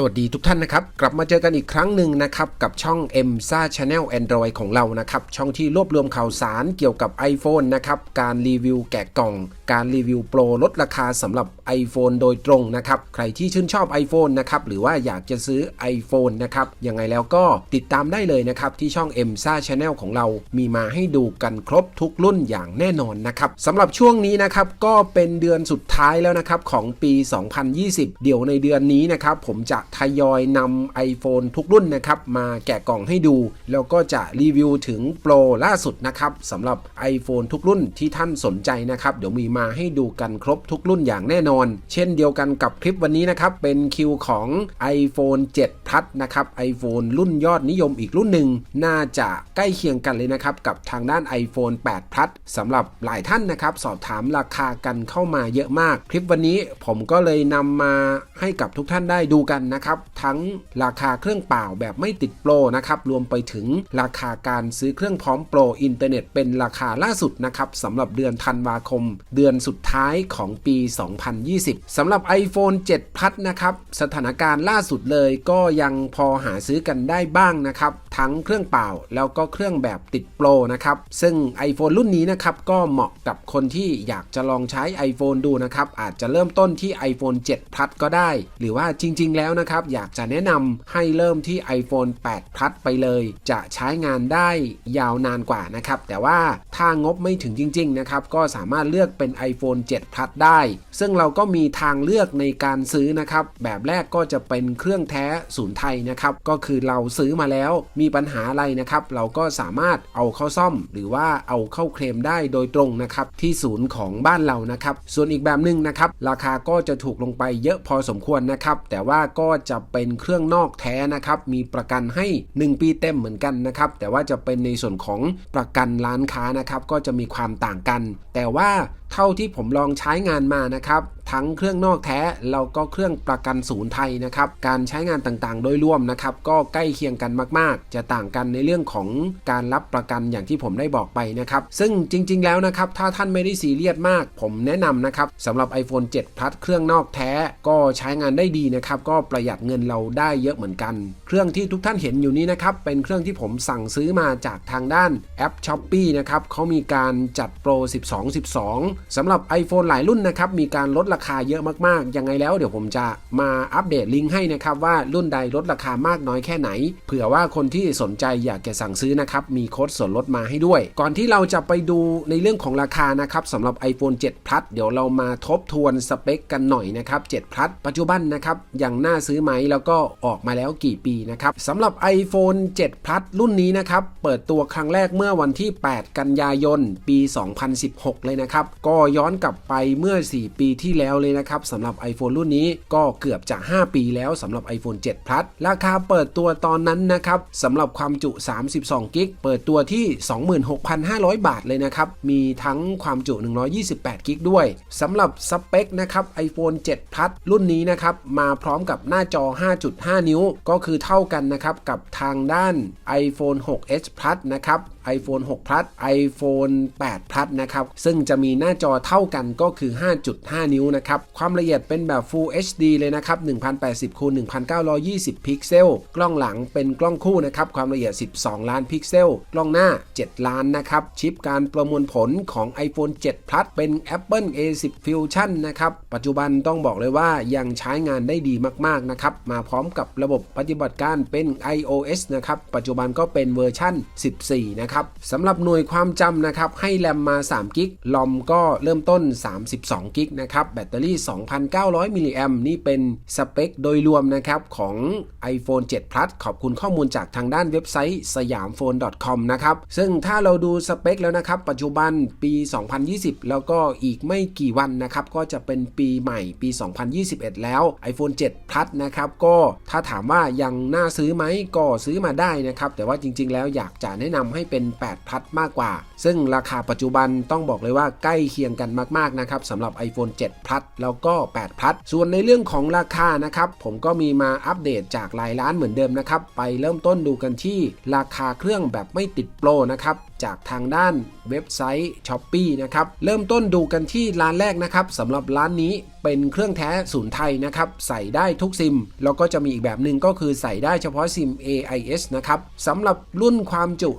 สวัสดีทุกท่านนะครับ กลับมาเจอกันอีกครั้งหนึ่งนะครับ กับช่อง m s a Channel Android ของเรานะครับ ช่องที่รวบรวมข่าวสารเกี่ยวกับ iPhone นะครับ การรีวิวแกะกล่อง การรีวิวโปรลดราคาสำหรับ iPhone โดยตรงนะครับ ใครที่ชื่นชอบ iPhone นะครับ หรือว่าอยากจะซื้อ iPhone นะครับ ยังไงแล้วก็ติดตามได้เลยนะครับ ที่ช่อง m s a Channel ของเรา มีมาให้ดูกันครบทุกรุ่นอย่างแน่นอนนะครับสำหรับช่วงนี้นะครับ ก็เป็นเดือนสุดท้ายแล้วนะครับของปี 2020 เดี๋ยวในเดือนนี้นะครับ ผมจะทยอยนำ iPhone ทุกรุ่นนะครับมาแกะกล่องให้ดู แล้วก็จะรีวิวถึงโปรล่าสุดนะครับสำหรับ iPhone ทุกรุ่นที่ท่านสนใจนะครับ เดี๋ยวมีมาาให้ดูกันครบทุกรุ่นอย่างแน่นอน เช่นเดียวกันกับคลิปวันนี้นะครับ เป็นคิวของ iPhone 7 Plus นะครับ iPhone รุ่นยอดนิยมอีกรุ่นหนึ่ง น่าจะใกล้เคียงกันเลยนะครับ กับทางด้าน iPhone 8 Plus สำหรับหลายท่านนะครับ สอบถามราคากันเข้ามาเยอะมาก คลิปวันนี้ผมก็เลยนำมาให้กับทุกท่านได้ดูกันนะครับ ทั้งราคาเครื่องเปล่าแบบไม่ติดโปรนะครับรวมไปถึงราคาการซื้อเครื่องพร้อมโปรอินเทอร์เน็ตเป็นราคาล่าสุดนะครับสำหรับเดือนธันวาคม เดือนสุดท้ายของปี 2020 สำหรับ iPhone 7 Plus นะครับ สถานการณ์ล่าสุดเลยก็ยังพอหาซื้อกันได้บ้างนะครับ ทั้งเครื่องเปล่า แล้วก็เครื่องแบบติดโปรนะครับ ซึ่ง iPhone รุ่นนี้นะครับก็เหมาะกับคนที่อยากจะลองใช้ iPhone ดูนะครับ อาจจะเริ่มต้นที่ iPhone 7 Plus ก็ได้ หรือว่าจริง ๆ แล้วนะครับ อยากจะแนะนำให้เริ่มที่ iPhone 8 Plus ไปเลย จะใช้งานได้ยาวนานกว่านะครับ แต่ว่าถ้างบไม่ถึงจริง ๆ นะครับ ก็สามารถเลือกเป็น iPhone 7 Plus ได้ ซึ่งเราก็มีทางเลือกในการซื้อนะครับ แบบแรกก็จะเป็นเครื่องแท้ศูนย์ไทยนะครับ ก็คือเราซื้อมาแล้วมีปัญหาอะไรนะครับ เราก็สามารถเอาเข้าซ่อม หรือว่าเอาเข้าเคลมได้โดยตรงนะครับ ที่ศูนย์ของบ้านเรานะครับ ส่วนอีกแบบหนึ่งนะครับ ราคาก็จะถูกลงไปเยอะพอสมควรนะครับ แต่ว่าก็จะเป็นเครื่องนอกแท้นะครับ มีประกันให้ 1 ปีเต็มเหมือนกันนะครับ แต่ว่าจะเป็นในส่วนของประกันร้านค้านะครับ ก็จะมีความต่างกัน แต่ว่าเท่าที่ผมลองใช้งานมานะครับ ทั้งเครื่องนอกแท้แล้วก็เครื่องประกันศูนย์ไทยนะครับ การใช้งานต่างๆ โดยรวมนะครับ ก็ใกล้เคียงกันมากๆ จะต่างกันในเรื่องของการรับประกันอย่างที่ผมได้บอกไปนะครับ ซึ่งจริง ๆ แล้วนะครับ ถ้าท่านไม่ได้ซีเรียสมาก ผมแนะนำนะครับสำหรับ iPhone 7 Plus เครื่องนอกแท้ก็ใช้งานได้ดีนะครับ ก็ประหยัดเงินเราได้เยอะเหมือนกัน เครื่องที่ทุกท่านเห็นอยู่นี้นะครับ เป็นเครื่องที่ผมสั่งซื้อมาจากทางด้านแอป s h อ p e e นะครับเขามีการจัดโปร 12 12สำหรับ iPhone หลายรุ่นนะครับมีการลดราคาเยอะมากๆ ยังไงแล้วเดี๋ยวผมจะมาอัปเดตลิงก์ให้นะครับว่ารุ่นใดลดราคามากน้อยแค่ไหน เผื่อว่าคนที่สนใจอยากจะสั่งซื้อนะครับมีโค้ดส่วนลดมาให้ด้วย ก่อนที่เราจะไปดูในเรื่องของราคานะครับสำหรับ iPhone 7 Plus เดี๋ยวเรามาทบทวนสเปคกันหน่อยนะครับ7 Plus ปัจจุบันนะครับยังน่าซื้อไหมแล้วก็ออกมาแล้วกี่ปีนะครับสำหรับ iPhone 7 Plus รุ่นนี้นะครับเปิดตัวครั้งแรกเมื่อวันที่ 8 กันยายน ปี 2016 เลยนะครับก็ย้อนกลับไปเมื่อ 4 ปีที่แล้วเลยนะครับสำหรับ iPhone รุ่นนี้ก็เกือบจะ 5 ปีแล้วสำหรับ iPhone 7 Plus ราคาเปิดตัวตอนนั้นนะครับสำหรับความจุ 32 กิก เปิดตัวที่ 26,500 บาทเลยนะครับ มีทั้งความจุ 128 กิกด้วยสำหรับสเปคนะครับ iPhone 7 Plus รุ่นนี้นะครับ มาพร้อมกับหน้าจอ 5.5 นิ้ว ก็คือเท่ากันนะครับ กับทางด้าน iPhone 6s Plus นะครับ iPhone 6 Plus iPhone 8 Plus นะครับ ซึ่งจะมีหน้าจอเท่ากันก็คือ 5.5 นิ้วนะครับ ความละเอียดเป็นแบบ Full HD เลยนะครับ 1080คูณ1920 พิกเซล กล้องหลังเป็นกล้องคู่นะครับ ความละเอียด 12 ล้านพิกเซล กล้องหน้า 7 ล้านนะครับ ชิปการประมวลผลของ iPhone 7 Plus เป็น Apple A10 Fusion นะครับ ปัจจุบันต้องบอกเลยว่ายังใช้งานได้ดีมากๆนะครับ มาพร้อมกับระบบปฏิบัติการเป็น iOS นะครับ ปัจจุบันก็เป็นเวอร์ชั่น 14 นะครับสำหรับหน่วยความจำนะครับให้แรมมา3กิกลอมก็เริ่มต้น 32กิกนะครับแบตเตอรี่ 2,900 มิลลิแอมนี่เป็นสเปคโดยรวมนะครับของ iPhone 7 Plus ขอบคุณข้อมูลจากทางด้านเว็บไซต์สยามโฟน .com นะครับซึ่งถ้าเราดูสเปคแล้วนะครับ ปัจจุบันปี 2020 แล้วก็อีกไม่กี่วันนะครับ ก็จะเป็นปีใหม่ปี 2021 แล้ว iPhone 7 Plus นะครับก็ถ้าถามว่ายังน่าซื้อไหมก็ซื้อมาได้นะครับ แต่ว่าจริง ๆ แล้วอยากจะแนะนำให้เป็น8 Plus มากกว่า ซึ่งราคาปัจจุบันต้องบอกเลยว่าใกล้เคียงกันมากๆนะครับสำหรับ iPhone 7 Plus แล้วก็ 8 Plus ส่วนในเรื่องของราคานะครับผมก็มีมาอัปเดตจากรายร้านเหมือนเดิมนะครับไปเริ่มต้นดูกันที่ราคาเครื่องแบบไม่ติดโปรนะครับ จากทางด้านเว็บไซต์ s h อ p e e นะครับ เริ่มต้นดูกันที่ร้านแรกนะครับสำหรับร้านนี้เเป็นเครื่องแท้ศูนย์ไทยนะครับ ใส่ได้ทุกซิม แล้วก็จะมีอีกแบบหนึ่งก็คือใส่ได้เฉพาะซิม AIS นะครับสำหรับรุ่นความจุ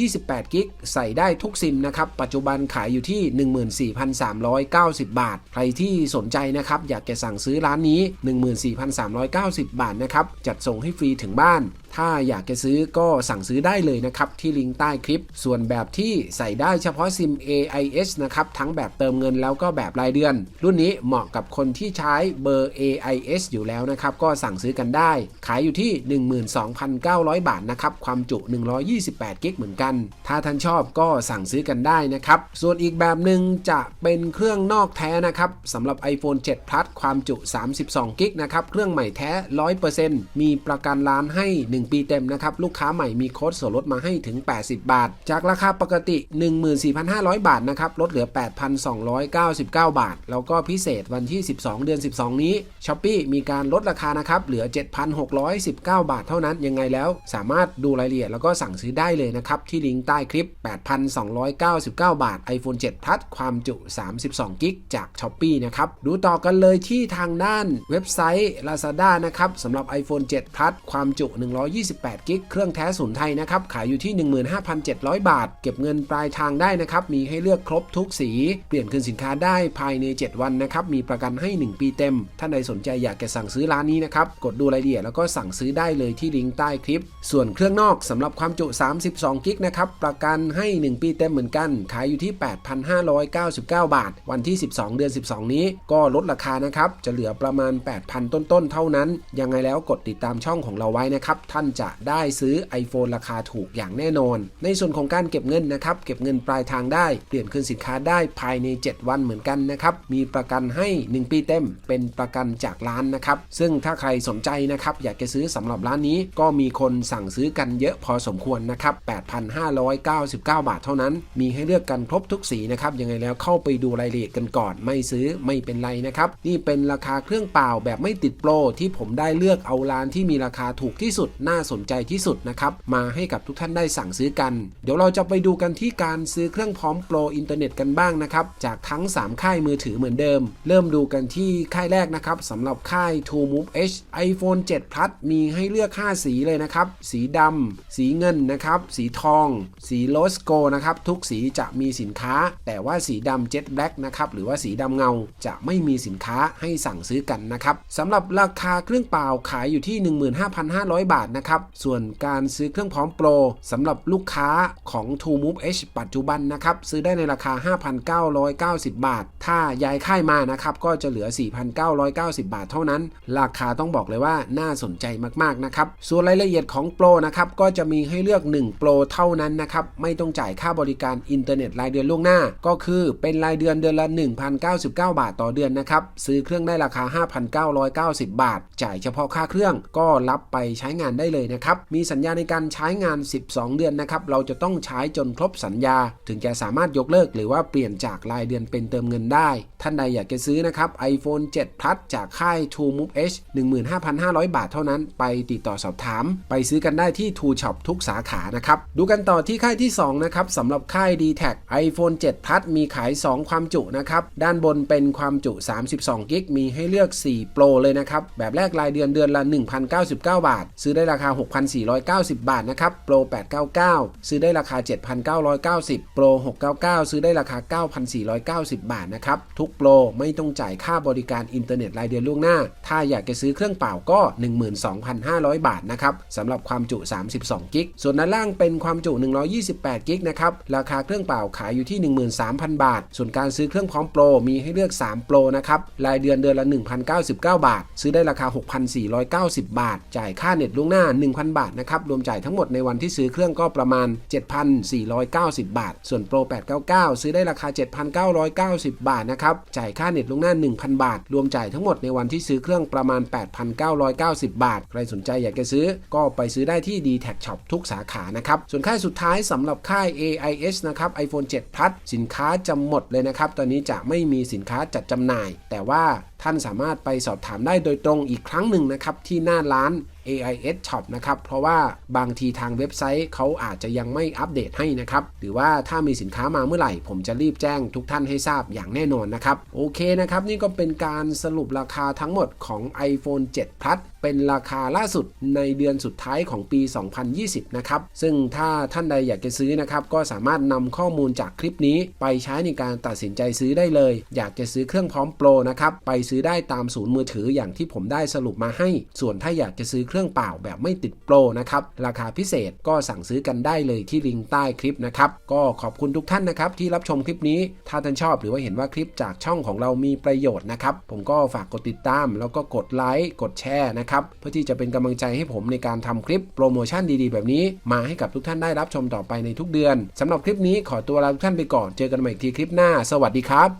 128 กิกใส่ได้ทุกซิมนะครับ ปัจจุบันขายอยู่ที่ 14,390 บาท ใครที่สนใจนะครับ อยากจะสั่งซื้อร้านนี้ 14,390 บาทนะครับ จัดส่งให้ฟรีถึงบ้าน ถ้าอยากจะซื้อก็สั่งซื้อได้เลยนะครับ ที่ลิงก์ใต้คลิป ส่วนแบบที่ใส่ได้เฉพาะซิม AIS นะครับทั้งแบบเติมเงินแล้วก็แบบรายเดือน รุ่นนี้เหมาะกับคนที่ใช้เบอร์ AIS อยู่แล้วนะครับ ก็สั่งซื้อกันได้ ขายอยู่ที่ 12,900 บาทนะครับ ความจุ 128 กิกเหมือนกัน ถ้าท่านชอบก็สั่งซื้อกันได้นะครับ ส่วนอีกแบบหนึ่งจะเป็นเครื่องนอกแท้นะครับสำหรับ iPhone 7 Plus ความจุ 32 กิกนะครับ เครื่องใหม่แท้ 100%มีประกันร้านให้1 ปีเต็มนะครับ ลูกค้าใหม่มีโค้ดส่วนลดมาให้ถึง 80 บาท จากราคาปกติ 14,500 บาทนะครับ ลดเหลือ 8,299 บาท แล้วก็พิเศษวันที่ 12 เดือน 12 นี้ s h อ p e e มีการลดราคานะครับ เหลือ 7,619 บาทเท่านั้น ยังไงแล้วสามารถดูรายละเอียดแล้วก็สั่งซื้อได้เลยนะครับ ที่ลิงก์ใต้คลิป 8,299 บาท iPhone 7 Plus ความจุ 32 กิกจาก s h อ p e e นะครับ ดูต่อกันเลยที่ทางด้านเว็บไซต์ Lazada นะครับสำหรับ iPhone 7 Plus ความจุ 1 2 128 กิก เครื่องแท้ศูนย์ไทยนะครับ ขายอยู่ที่ 15,700 บาท เก็บเงินปลายทางได้นะครับ มีให้เลือกครบทุกสี เปลี่ยนคืนสินค้าได้ภายใน 7 วันนะครับ มีประกันให้ 1 ปีเต็ม ท่านใดสนใจอยากจะสั่งซื้อร้านนี้นะครับ กดดูรายละเอียดแล้วก็สั่งซื้อได้เลยที่ลิงก์ใต้คลิป ส่วนเครื่องนอกสำหรับความจุ 32 กิกนะครับ ประกันให้ 1 ปีเต็มเหมือนกัน ขายอยู่ที่ 8,599 บาท วันที่ 12 เดือน 12 นี้ก็ลดราคานะครับ จะเหลือประมาณ 8,000 ต้นๆ เท่านั้น ยังไงแล้วกดติดตามช่องของเราไว้นะครับท่านจะได้ซื้อ iPhone ราคาถูกอย่างแน่นอน ในส่วนของการเก็บเงินนะครับเก็บเงินปลายทางได้ เปลี่ยนคืนสินค้าได้ภายใน 7 วันเหมือนกันนะครับมีประกันให้ 1 ปีเต็ม เป็นประกันจากร้านนะครับซึ่งถ้าใครสนใจนะครับอยากจะซื้อสำหรับร้านนี้ ก็มีคนสั่งซื้อกันเยอะพอสมควรนะครับ8,599 บาทเท่านั้น มีให้เลือกกันครบทุกสีนะครับยังไงแล้วเข้าไปดูรายละเอียดกันก่อน ไม่ซื้อไม่เป็นไรนะครับนี่เป็นราคาเครื่องเปล่าแบบไม่ติดโปรที่ผมได้เลือกเอาร้านที่มีราคาถูกที่สุดน่าสนใจที่สุดนะครับ มาให้กับทุกท่านได้สั่งซื้อกัน เดี๋ยวเราจะไปดูกันที่การซื้อเครื่องพร้อมโปรอินเทอร์เน็ตกันบ้างนะครับ จากทั้ง 3 ค่ายมือถือเหมือนเดิม เริ่มดูกันที่ค่ายแรกนะครับสำหรับค่าย True Move H iPhone 7 Plus มีให้เลือก 5 สีเลยนะครับ สีดำสีเงินนะครับ สีทอง สีโลสโกนะครับ ทุกสีจะมีสินค้า แต่ว่าสีดำ Jet Black นะครับ หรือว่าสีดำเงาจะไม่มีสินค้าให้สั่งซื้อกันนะครับสำหรับราคาเครื่องเปล่าขายอยู่ที่ 15,500 บาทนะครับ ส่วนการซื้อเครื่องพร้อมโปรสำหรับลูกค้าของ True Move H ปัจจุบันนะครับ ซื้อได้ในราคา 5,990 บาท ถ้าย้ายค่ายมานะครับ ก็จะเหลือ 4,990 บาทเท่านั้น ราคาต้องบอกเลยว่าน่าสนใจมากๆนะครับ ส่วนรายละเอียดของโปรนะครับ ก็จะมีให้เลือก 1 โปรเท่านั้นนะครับ ไม่ต้องจ่ายค่าบริการอินเทอร์เน็ตรายเดือนล่วงหน้า ก็คือเป็นรายเดือนเดือนละ 1,099 บาทต่อเดือนนะครับ ซื้อเครื่องได้ราคา 5,990 บาท จ่ายเฉพาะค่าเครื่องก็รับไปใช้งานได้เลยนะครับ มีสัญญาในการใช้งาน 12 เดือนนะครับ เราจะต้องใช้จนครบสัญญา ถึงจะสามารถยกเลิกหรือว่าเปลี่ยนจากรายเดือนเป็นเติมเงินได้ ท่านใดอยากจะซื้อนะครับ iPhone 7 Plus จากค่าย True Move H 15,500 บาทเท่านั้น ไปติดต่อสอบถาม ไปซื้อกันได้ที่ True Shop ทุกสาขานะครับ ดูกันต่อที่ค่ายที่ 2 นะครับสำหรับค่าย d t แท iPhone 7 Plus มีขาย 2 ความจุนะครับ ด้านบนเป็นความจุ 32 กิก มีให้เลือก4โปรเลยนะครับ แบบแรกรายเดือนเดือนละ 1,099 บาท ซื้อได้ราคา 6,490 บาทนะครับ โปร 899 ซื้อได้ราคา 7,990 โปร 699 ซื้อได้ราคา 9,490 บาทนะครับ ทุกโปรไม่ต้องจ่ายค่าบริการอินเทอร์เน็ตรายเดือนล่วงหน้า ถ้าอยากจะซื้อเครื่องเปล่าก็ 12,500 บาทนะครับสำหรับความจุ 32 กิก ส่วนด้านล่างเป็นความจุ 128 กิกนะครับ ราคาเครื่องเปล่าขายอยู่ที่ 13,000 บาท ส่วนการซื้อเครื่องพร้อมโปรมีให้เลือก 3 โปรนะครับ รายเดือนเดือนละ 1,099 บาท ซื้อได้ราคา 6,490 บาท จ่ายค่าเน็ตล่วงหน้า1,000 บาทนะครับ รวมจ่ายทั้งหมดในวันที่ซื้อเครื่องก็ประมาณ 7,490 บาท ส่วนโปร 899 ซื้อได้ราคา 7,990 บาทนะครับ จ่ายค่าเน็ตล่วงหน้า 1,000 บาท รวมจ่ายทั้งหมดในวันที่ซื้อเครื่องประมาณ 8,990 บาท ใครสนใจอยากจะซื้อก็ไปซื้อได้ที่ d t แท Shop ทุกสาขานะครับ ส่วนค่ายสุดท้ายสำหรับค่าย AIS นะครับ iPhone 7 Plus สินค้าจะหมดเลยนะครับ ตอนนี้จะไม่มีสินค้าจัดจำหน่าย แต่ว่าท่านสามารถไปสอบถามได้โดยตรงอีกครั้งหนึ่งนะครับที่หน้าร้าน AIS Shop นะครับ เพราะว่าบางทีทางเว็บไซต์เขาอาจจะยังไม่อัปเดตให้นะครับ หรือว่าถ้ามีสินค้ามาเมื่อไหร่ ผมจะรีบแจ้งทุกท่านให้ทราบอย่างแน่นอนนะครับ โอเคนะครับ นี่ก็เป็นการสรุปราคาทั้งหมดของ iPhone 7 Plus เป็นราคาล่าสุดในเดือนสุดท้ายของปี 2020 นะครับ ซึ่งถ้าท่านใดอยากจะซื้อนะครับ ก็สามารถนำข้อมูลจากคลิปนี้ ไปใช้ในการตัดสินใจซื้อได้เลย อยากจะซื้อเครื่องพร้อมโปรนะครับ ไปซื้อได้ตามศูนย์มือถืออย่างที่ผมได้สรุปมาให้ ส่วนถ้าอยากจะซื้อเครื่องเปล่าแบบไม่ติดโปรนะครับ ราคาพิเศษก็สั่งซื้อกันได้เลยที่ลิงก์ใต้คลิปนะครับ ก็ขอบคุณทุกท่านนะครับที่รับชมคลิปนี้ ถ้าท่านชอบหรือว่าเห็นว่าคลิปจากช่องของเรามีประโยชน์นะครับ ผมก็ฝากกดติดตาม แล้วก็กดไลค์กดแชร์นะครับ เพื่อที่จะเป็นกำลังใจให้ผมในการทำคลิปโปรโมชั่นดีๆ แบบนี้ มาให้กับทุกท่านได้รับชมต่อไปในทุกเดือนสำหรับคลิปนี้ขอตัวลาทุกท่านไปก่อน เจอกันใหม่อีกทีคลิปหน้า สวัสดีครับ